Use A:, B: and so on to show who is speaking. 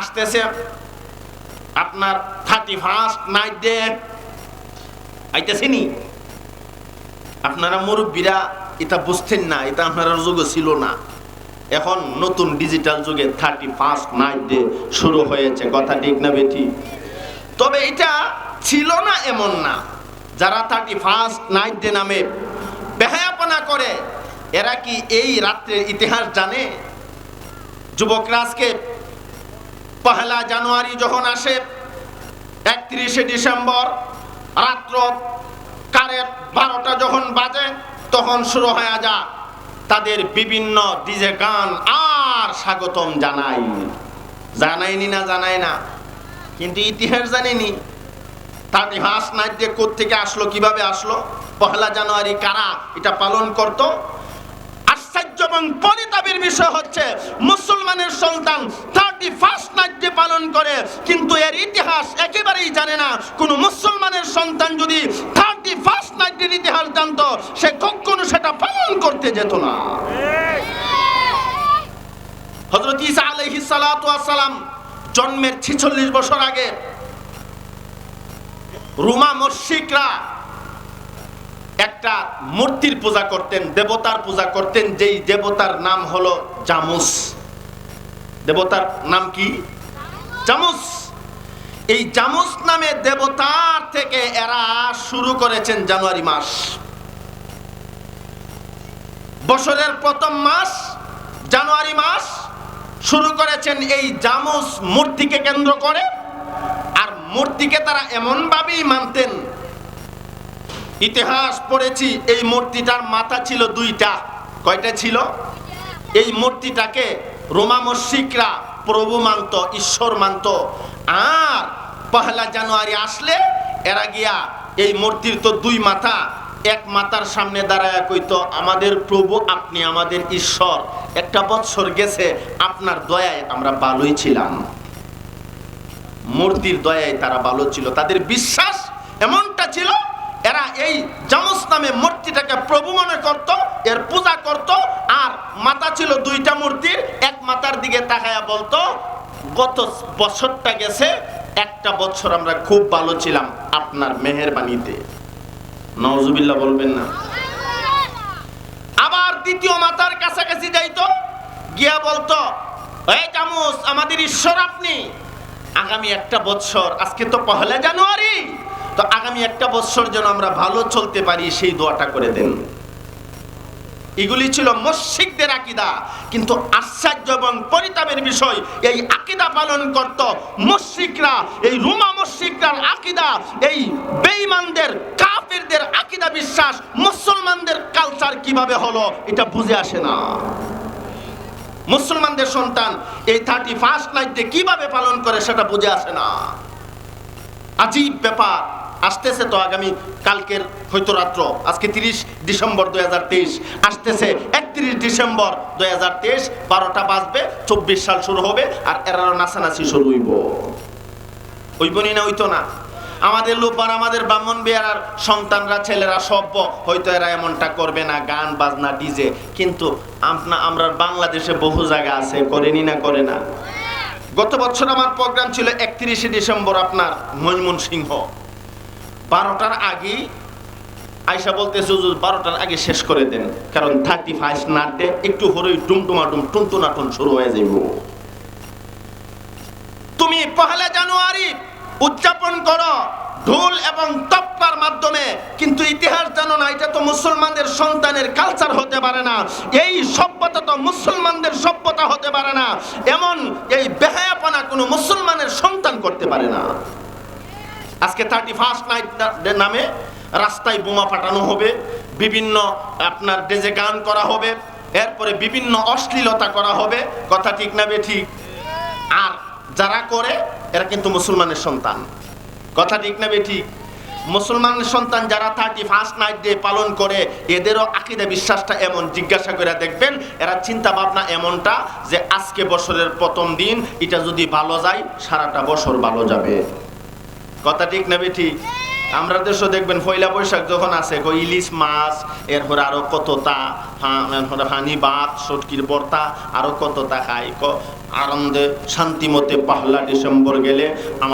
A: আসতেছে আপনার thirty first night day. আইতেছেনি? আপনারা মুরব্বীরা এটা বুঝতেন না, এটা আপনারা যুগে ছিল না। এখন নতুন ডিজিটাল যুগে থার্টি ফার্স্ট নাইট ডে শুরু হয়েছে, কথা ঠিক না বেঠি? তবে এটা ছিল না এমন না। যারা থার্টি ফার্স্ট নাইট ডে নামে বেহায়াপনা করে, এরা কি এই রাত্রের ইতিহাস জানে? যুবকরা আজকে পহেলা জানুয়ারি যখন আসে, একত্রিশে ডিসেম্বর, রাত্র কারের বারোটা যখন বাজে, তখন শুরু হয়ে যা তাদের বিভিন্ন ডিজে গান আর স্বাগতম জানাই। জানাইনি না জানাই না। কিন্তু ইতিহাস জানিনি। তার ইতিহাস নাইট যে থেকে আসলো, কীভাবে আসলো, পহেলা জানুয়ারি কারা এটা পালন করত? আশ্চর্য এবং পরিতাপের বিষয় হচ্ছে, মুসলমানের সন্তান থার্টি ফার্স্ট নাইট ডে পালন করে, কিন্তু এর ইতিহাস একেবারেই জানে না। কোনো মুসলমানের সন্তান যদি থার্টি ফার্স্ট নাইট ডের ইতিহাস জানতো, সে কখনো সেটা পালন করতে যেত না। হজরত ইসা সালাতু সালাম জন্মের 46 বছর আগে রোমা মস্যিকরা একটা মূর্তির পূজা করতেন, দেবতার পূজা করতেন, যেই দেবতার নাম হলো জামুস। দেবতার নাম কি? জামুস। এই জামুস নামে দেবতার থেকে এরা শুরু করেছেন জানুয়ারি মাস। বছরের প্রথম মাস, জানুয়ারি মাস, শুরু করেছেন এই জামুস মূর্তিকে কেন্দ্র করে। আর মূর্তিকে তারা এমনভাবেই মানতেন। ইতিহাস পড়েছি, এই মূর্তিটার মাথা ছিল দুইটা। কয়টা ছিল? এই মূর্তিটাকে রোমা মস্যিকরা প্রভু মানত, ঈশ্বর মানত। আর পহেলা জানুয়ারি আসলে এরা গিয়া এই মূর্তির তো দুই মাথা, এক মাতার সামনে দাঁড়ায় কইতো, আমাদের প্রভু, আপনি আমাদের ঈশ্বর। একটা বৎসর গেছে, আপনার দয়ায় আমরা ভালোই ছিলাম। মূর্তির দয়ায় তারা ভালো ছিল। তাদের বিশ্বাস এমনটা ছিল, এরা এই জামস নামে মূর্তিটাকে প্রভু মনে করত এর পূজা করত, আর মাথা ছিল দুইটা মূর্তির এক মাথার দিকে তাকায়া বলতো, গত বছরটা গেছে, একটা বছর আমরা খুব ভালো ছিলাম আপনার মেহেরবানিতে। নওজুবিল্লাহ বলবেন না। আবার দ্বিতীয় মাতার কাছাকাছি যাইতো, গিয়া বলতো, এই জামুস, আমাদের ঈশ্বর আপনি। আগামী একটা বছর, আজকে তো পহেলা জানুয়ারি, তো আগামী একটা বছর যেন আমরা ভালো চলতে পারি, সেই দোয়াটা করে দেন। এগুলি ছিল মস্যিকদের আকিদা। কিন্তু আশ্চর্য এবং পরিতাপের বিষয়, এই আকিদা পালন করত মস্যিকরা এই রুমা মস্যিকরার আকিদা, এই বেঈমানদের, কাফেরদের আকিদা বিশ্বাস, মুসলমানদের কালচার কীভাবে হলো, এটা বুঝে আসে না। মুসলমানদের সন্তান এই থার্টি ফার্স্ট নাইটে কীভাবে পালন করে, সেটা বুঝে আসে না। আজীব ব্যাপার। আসতেছে তো আগামী কালকের হয়তো রাত্র, আজকে তিরিশ ডিসেম্বর দুই হাজার তেইশ। আসতেছে একত্রিশ ডিসেম্বর দুই হাজার তেইশ, বারোটা বাজবে, চব্বিশ সাল শুরু হবে আর এরারও নাচানাচি শুরু হইব। হইবনি না হইতো না? আমাদের লোপার আমাদের ব্রাহ্মণ বিহার সন্তানরা, ছেলেরা সভ্য, হয়তো এরা এমনটা করবে না, গান, বাজনা, ডিজে। কিন্তু আপনা আমরা বাংলাদেশে বহু জায়গা আছে করেনি না করে না। গত বছর আমার প্রোগ্রাম ছিল একত্রিশে ডিসেম্বর আপনার ময়মন সিংহ বারোটার আগে আয়সা বলতেছে, হুজুর, বারোটার আগে শেষ করে দেন, কারণ থার্টি ফার্স্ট নাট একটু হরেই টুমটুমাটুম টুনটুনাটুন শুরু হয়ে যাইব। তুমি পহেলা জানুয়ারি উদযাপন করো, ঢোল এবং তপ্পার মাধ্যমে, কিন্তু ইতিহাস জানো না, এটা তো মুসলমানদের সন্তানের কালচার হতে পারে না। এই সভ্যতা তো মুসলমানদের সভ্যতা হতে পারে না। এমন এই বেহায়াপনা কোনো মুসলমানের সন্তান করতে পারে না। আজকে থার্টি ফার্স্ট নাইট নামে, রাস্তায় বোমা ফাটানো হবে, বিভিন্ন আপনার ডেজে গান করা হবে, এরপরে বিভিন্ন অশ্লীলতা করা হবে, কথা ঠিক না ঠিক। আর যারা করে, এরা কিন্তু মুসলমানের সন্তান। কথা ঠিক না ঠিক। মুসলমানের সন্তান যারা থার্টি ফার্স্ট নাইট ডে পালন করে, এদেরও আকিদা বিশ্বাসটা এমন। জিজ্ঞাসা করে দেখবেন, এরা চিন্তা ভাবনা এমনটা যে আজকে বছরের প্রথম দিন, এটা যদি ভালো যায়, সারাটা বছর ভালো যাবে। কথা ঠিক না বেঠি? আমরা দেশও দেখবেন পয়লা বৈশাখ যখন আছে, কই ইলিশ মাছ, এরপর আরও কত তা হানি ভাত, সটকির বর্তা, আরও কতটা খাই। ক আনন্দে শান্তিমতে পহলা ডিসেম্বর গেলে